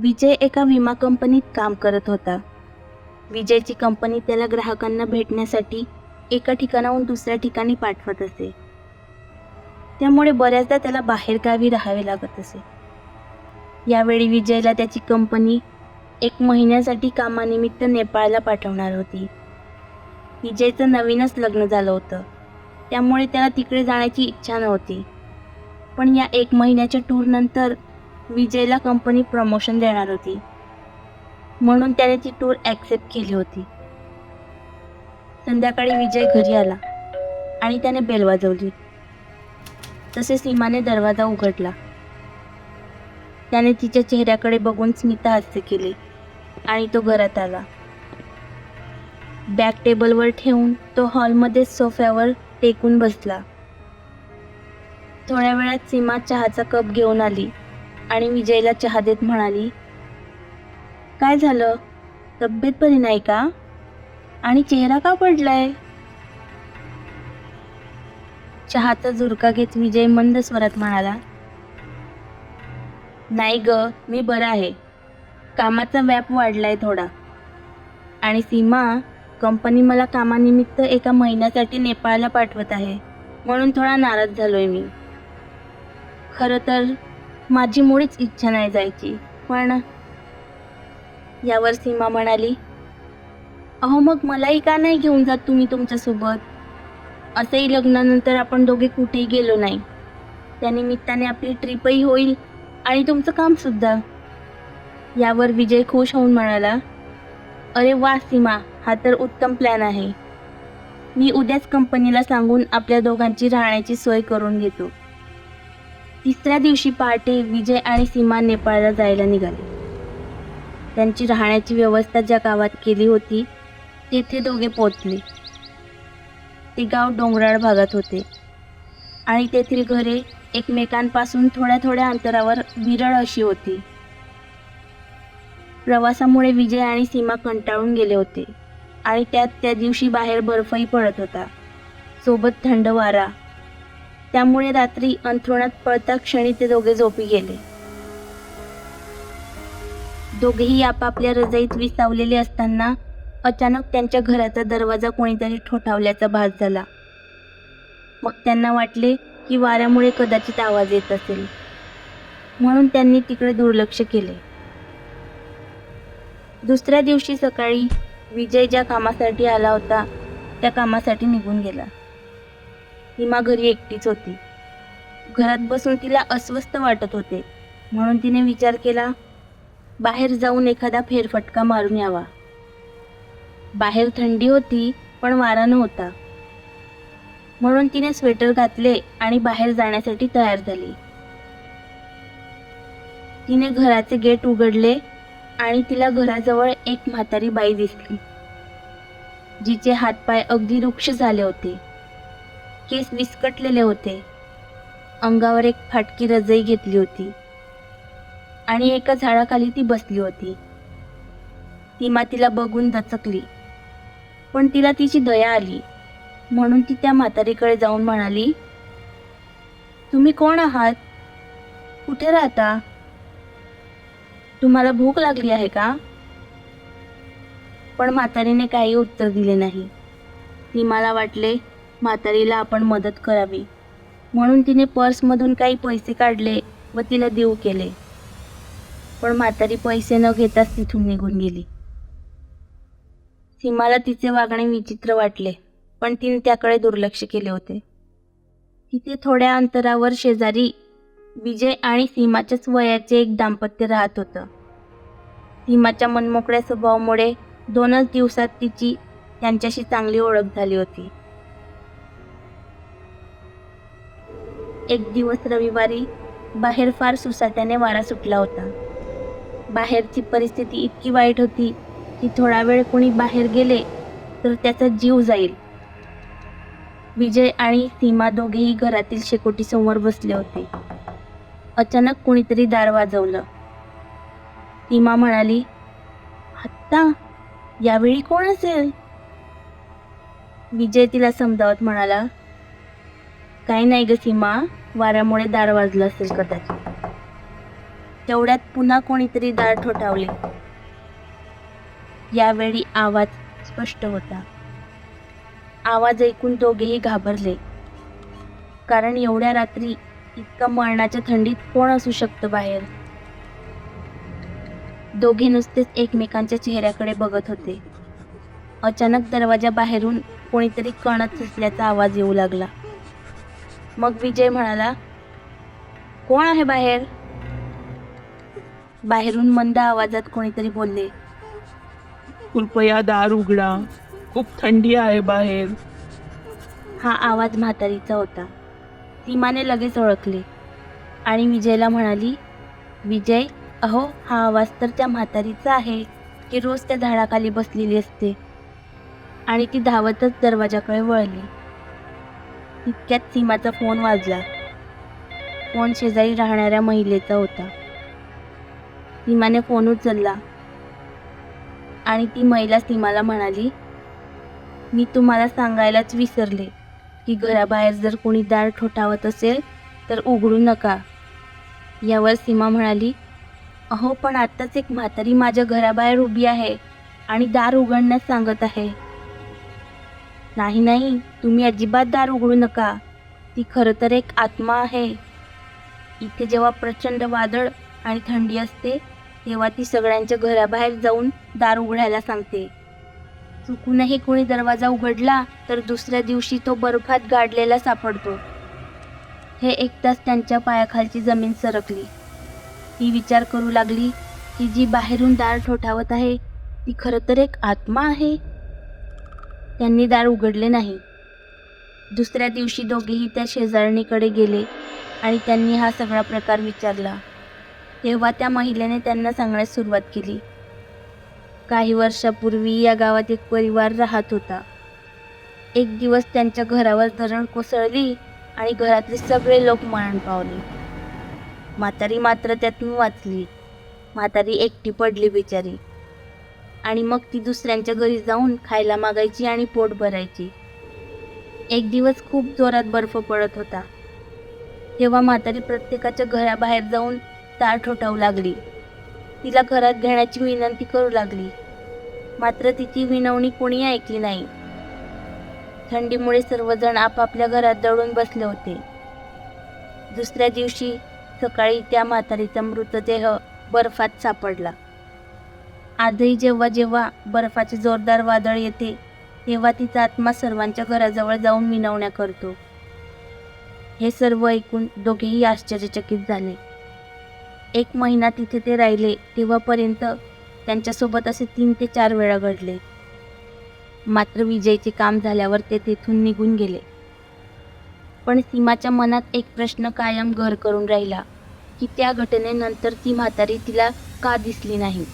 विजय एका विमा कंपनीत काम करत होता. विजयची कंपनी त्याला ग्राहकांना भेटण्यासाठी एका ठिकाणाहून दुसऱ्या ठिकाणी पाठवत असे. त्यामुळे बऱ्याचदा त्याला बाहेरगावी राहावे लागत असे. यावेळी विजयला त्याची कंपनी एक महिन्यासाठी कामानिमित्त नेपाळला पाठवणार होती. विजयचं नवीनच लग्न झालं होतं. त्यामुळे त्याला तिकडे जाण्याची इच्छा नव्हती. पण या एक महिन्याच्या टूरनंतर विजयला कंपनी प्रमोशन देणार होती. म्हणून त्याने ती टूर ॲक्सेप्ट केली होती. संध्याकाळी विजय घरी आला आणि त्याने बेल वाजवली. तसे सीमाने दरवाजा उघडला. त्याने तिच्या चेहऱ्याकडे बघून स्मिता हास्य केले आणि तो घरात आला. बॅक टेबलवर ठेवून तो हॉलमध्ये सोफ्यावर टेकून बसला. थोड्या वेळात सीमा चहाचा कप घेऊन आली. आणि विजयला चहा देत म्हणाली काय झालं? तब्येत बरी नाही का? आणि चेहरा का पडलाय? चहाचा झुरका घेत विजय मंद स्वरात म्हणाला नाही ग मी बरा आहे. कामाचा व्याप वाढलाय थोडा. आणि सीमा कंपनी मला कामानिमित्त एका महिन्यासाठी नेपाळला पाठवत आहे. म्हणून थोडा नाराज झालोय मी. खरं तर माझी मुळीच इच्छा नाही जायची. पण यावर सीमा म्हणाली अहो मग मलाही का नाही घेऊन जात तुम्ही तुमच्यासोबत? असंही लग्नानंतर आपण दोघे कुठेही गेलो नाही. त्यानिमित्ताने आपली ट्रिपही होईल आणि तुमचं कामसुद्धा यावर विजय खुश होऊन म्हणाला अरे वा सीमा हा तर उत्तम प्लॅन आहे. मी उद्याच कंपनीला सांगून आपल्या दोघांची राहण्याची सोय करून घेतो. तिसऱ्या दिवशी पहाटे विजय आणि सीमा नेपाळला जायला निघाले. त्यांची राहण्याची व्यवस्था ज्या गावात केली होती तेथे दोघे पोचले ते गाव डोंगराळ भागात होते आणि तेथील घरे एकमेकांपासून थोड्या थोड्या अंतरावर विरळ अशी होती. प्रवासामुळे विजय आणि सीमा कंटाळून गेले होते आणि त्यात त्या दिवशी बाहेर बर्फही पडत होता. सोबत थंड वारा त्यामुळे रात्री अंथरुणात पळता क्षणी ते दोघे झोपी गेले. दोघेही आपापल्या रजाईत विसावलेले असताना अचानक त्यांच्या घराचा दरवाजा कोणीतरी ठोठावल्याचा भास झाला. मग त्यांना वाटले की वाऱ्यामुळे कदाचित आवाज येत असेल. म्हणून त्यांनी तिकडे दुर्लक्ष केले. दुसऱ्या दिवशी सकाळी विजय ज्या कामासाठी आला होता त्या कामासाठी निघून गेला. सीमा घरी एकटीच होती. घरात बसून तिला अस्वस्थ वाटत होते. म्हणून तिने विचार केला बाहेर जाऊन एखादा फेरफटका मारून यावा. बाहेर थंडी होती पण वारा नव्हता म्हणून तिने स्वेटर घातले आणि बाहेर जाण्यासाठी तयार झाली. तिने घराचे गेट उघडले आणि तिला घराजवळ एक म्हातारी बाई दिसली जिचे हातपाय अगदी वृक्ष झाले होते. केस विस्कटलेले होते. अंगावर एक फाटकी रजई घेतली होती. आणि एका झाडाखाली ती बसली होती. सीमा तिला बघून दचकली पण तिला तिची दया आली. म्हणून ती त्या म्हातारीकडे जाऊन म्हणाली तुम्ही कोण आहात? कुठे राहता? तुम्हाला भूक लागली आहे का? पण म्हातारीने काही उत्तर दिले नाही. सीमाला वाटले म्हातारीला आपण मदत करावी. म्हणून तिने पर्समधून काही पैसे काढले व तिला देऊ केले. पण म्हातारी पैसे न घेताच तिथून निघून गेली. सीमाला तिचे वागणे विचित्र वाटले पण तिने त्याकडे दुर्लक्ष केले होते. तिथे थोड्या अंतरावर शेजारी विजय आणि सीमाच्याच वयाचे एक दाम्पत्य राहत होतं. सीमाच्या मनमोकळ्या स्वभावामुळे दोनच दिवसात तिची त्यांच्याशी चांगली ओळख झाली होती. एक दिवस रविवारी बाहेर फार सुसाट्याने वारा सुटला होता. बाहेरची परिस्थिती इतकी वाईट होती की थोडा वेळ कोणी बाहेर गेले तर त्याचा जीव जाईल. विजय आणि सीमा दोघेही घरातील शेकोटी समोर बसले होते. अचानक कुणीतरी दार वाजवलं. सीमा म्हणाली आत्ता? यावेळी कोण असेल? विजय तिला समजावत म्हणाला काही नाही ग सीमा. वाऱ्यामुळे दार वाजलं असेल कदाचित. तेवढ्यात पुन्हा कोणीतरी दार ठोठावले. यावेळी आवाज स्पष्ट होता. आवाज ऐकून दोघेही घाबरले. कारण एवढ्या रात्री इतका मरणाच्या थंडीत कोण असू शकतं बाहेर? दोघे नुसतेच एकमेकांच्या चेहऱ्याकडे बघत होते. अचानक दरवाजा बाहेरून कोणीतरी कणत असल्याचा आवाज येऊ लागला. मग विजय म्हणाला कोण आहे बाहेर? बाहेरून मंद आवाजात कोणीतरी बोलले कृपया दार उघडा खूप थंडी आहे बाहेर. हा आवाज म्हातारीचा होता. सीमाने लगेच ओळखले आणि विजयला म्हणाली विजय अहो हा आवाज तर त्या म्हातारीचा आहे की रोज त्या झाडाखाली बसलेली असते आणि ती धावतच दरवाजाकडे वळली. तितक्यात सीमाचा फोन वाजला. फोन शेजारी राहणाऱ्या महिलेचा होता. सीमाने फोन उचलला. आणि ती महिला सीमाला म्हणाली मी तुम्हाला सांगायलाच विसरले की घराबाहेर जर कोणी दार ठोठावत असेल तर उघडू नका. यावर सीमा म्हणाली अहो पण आत्ताच एक म्हातारी माझ्या घराबाहेर उभी आहे आणि दार उघडण्यास सांगत आहे. नाही नाही. तुम्ही अजिबात दार उघडू नका. ती खरं तर एक आत्मा आहे. इथे जेव्हा प्रचंड वादळ आणि थंडी असते तेव्हा ती सगळ्यांच्या घराबाहेर जाऊन दार उघडायला सांगते. चुकूनही कोणी दरवाजा उघडला तर दुसऱ्या दिवशी तो बर्फात गाडलेला सापडतो. हे ऐकताच त्यांच्या पायाखालची जमीन सरकली. ती विचार करू लागली की जी बाहेरून दार ठोठावत आहे ती खरं तर एक आत्मा आहे. त्यांनी दार उघडले नाही. दुसऱ्या दिवशी दोघेही त्या शेजारणीकडे गेले आणि त्यांनी हा सगळा प्रकार विचारला. तेव्हा त्या महिलेने त्यांना सांगण्यास सुरुवात केली. काही वर्षापूर्वी या गावात एक परिवार राहत होता. एक दिवस त्यांच्या घरावर धरण कोसळली आणि घरातले सगळे लोक मरण पावले. म्हातारी मात्र त्यातून वाचली. म्हातारी एकटी पडली बिचारी. आणि मग ती दुसऱ्यांच्या घरी जाऊन खायला मागायची आणि पोट भरायची. एक दिवस खूप जोरात बर्फ पडत होता. तेव्हा म्हातारी प्रत्येकाच्या घराबाहेर जाऊन तार ठोठावू लागली. तिला घरात घेण्याची विनंती करू लागली. मात्र तिची विनवणी कोणी ऐकली नाही. थंडीमुळे सर्वजण आपापल्या घरात दळून बसले होते. दुसऱ्या दिवशी सकाळी त्या म्हातारीचा मृतदेह बर्फात सापडला. आजही जेव्हा जेव्हा बर्फाचे जोरदार वादळ येते तेव्हा तिचा आत्मा सर्वांच्या घराजवळ जाऊन विनवण्या करतो. हे सर्व ऐकून दोघेही आश्चर्यचकित झाले. एक महिना तिथे ते राहिले तेव्हापर्यंत त्यांच्यासोबत असे तीन ते चार वेळा घडले. मात्र विजयचे काम झाल्यावर ते तेथून निघून गेले. पण सीमाच्या मनात एक प्रश्न कायम घर करून राहिला की त्या घटनेनंतर ती म्हातारी तिला का दिसली नाही?